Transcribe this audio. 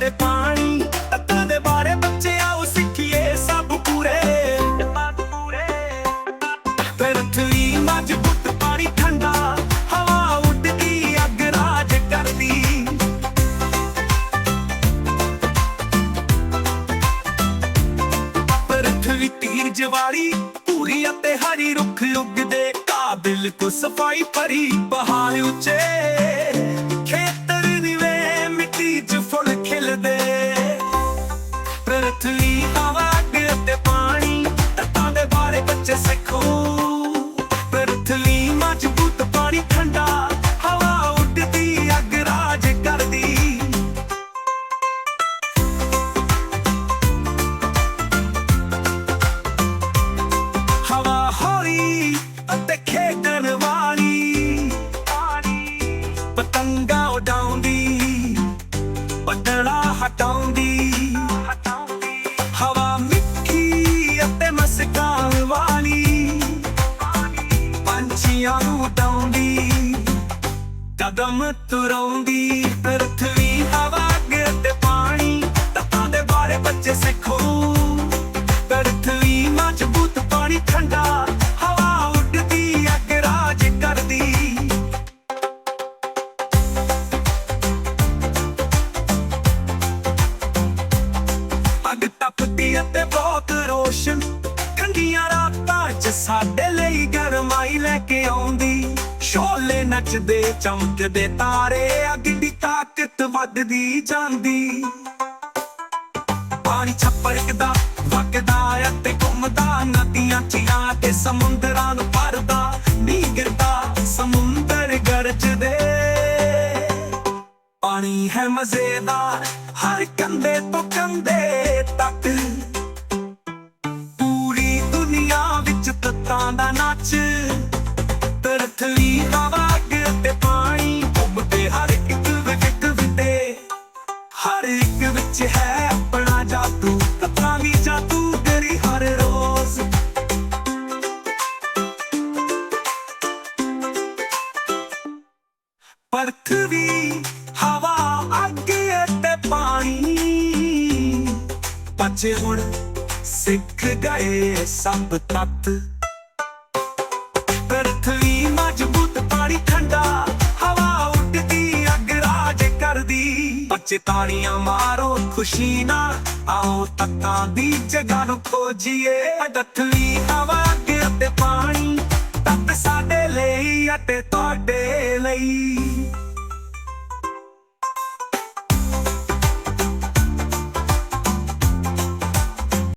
ਤੇ ਪਾਣੀ। ਤੱਤਾਂ ਦੇ ਬਾਰੇ ਬੱਚੇ ਆਓ ਸਿੱਖੀਏ ਸਭ ਪੂਰੇ। ਪ੍ਰਥਵੀ ਮਜ਼ਬੂਤ, ਪਾਣੀ ਠੰਡਾ, ਹਵਾ ਉੱਡਦੀ, ਅੱਗ ਰਾਜ ਕਰਦੀ। ਪ੍ਰਥਵੀ ਤੀਰ ਜਵਾਲੀ ਪੂਰੀ ਅਤੇ ਹਰੀ ਰੁੱਖ ਉੱਗਦੇ। ਕਾਬਿਲ ਕੋ ਸਫ਼ਾਈ ਭਰੀ, ਪਹਾੜ ਉੱਚੇ। ਬਾਰੇ ਬੱਚੇ ਸਿੱਖੋ। ਪ੍ਰਥਵੀ ਮਜ਼ਬੂਤ ਪਾਣੀ, ਠੰਡਾ। ਹਵਾ ਉੱਡਦੀ, ਅੱਗ ਰਾਜ ਕਰਦੀ। ਹਵਾ ਹੌਲੀ ਅਤੇ ਖੇਡਣ ਵਾਲੀ। ਪਤੰਗਾ ਉਡਾਉਂਦੀ, ਬੱਦਲਾ ਹਟਾਉਂਦੀ। ਹਵਾ ਮਿੱਠੀ ਅਤੇ ਮਸਕਾ। ਪੰਛੀਆਂ ਨੂੰ ਉਡਾਉਂਦੀ ਕਦਮ ਤੁਰਾਉਂਦੀ ਪ੍ਰਥਵੀ ਆਉਂਦੀ। ਸ਼ੋਲੇ ਨੱਚਦੇ, ਚਮਕਦੇ ਤਾਰੇ, ਅੱਗ ਦੀ ਤਾਕਤ ਵੱਧਦੀ ਜਾਂਦੀ। ਪਾਣੀ ਛੱਪੜਕਦਾ, ਵਗਦਾ ਅਤੇ ਘੁੰਮਦਾ, ਨਦੀਆਂ ਚੀਆਂ ਤੇ ਸਮੁੰਦਰਾਂ ਨੂੰ ਭਰਦਾ, ਨਿਗਰਦਾ ਸਮੁੰਦਰ ਗਰਜਦੇ। ਪਾਣੀ ਹੈ ਮਜ਼ੇਦਾਰ, ਹਰ ਕੰਦੇ ਤੋਂ ਕੰਦੇ ਤੱਕ। ਪੂਰੀ ਦੁਨੀਆ ਵਿੱਚ ਤੱਤਾਂ ਦਾ ਨੱਚ। ਪਰਥਵੀ ਹਵਾ ਅੱਗ ਤੇ ਪਾਣੀ। ਬੱਚੇ ਹੁਣ ਸਿੱਖ ਗਏ ਸਭ ਤੱਤ। ਪ੍ਰਥਵੀ ਮਜ਼ਬੂਤ ਪਾਣੀ ਠੰਡਾ, ਹਵਾ ਉੱਡਦੀ, ਅੱਗ ਰਾਜ ਕਰਦੀ। ਬੱਚੇ ਤਾੜੀਆਂ ਮਾਰੋ ਖੁਸ਼ੀ ਨਾਲ, ਆਓ ਤੱਤਾਂ ਦੀ ਜਗ੍ਹਾ ਨੂੰ ਖੋਜੀਏ। ਅਦਥਲੀ ਹਵਾ ਅੱਗ ਤੇ ਪਾਣੀ।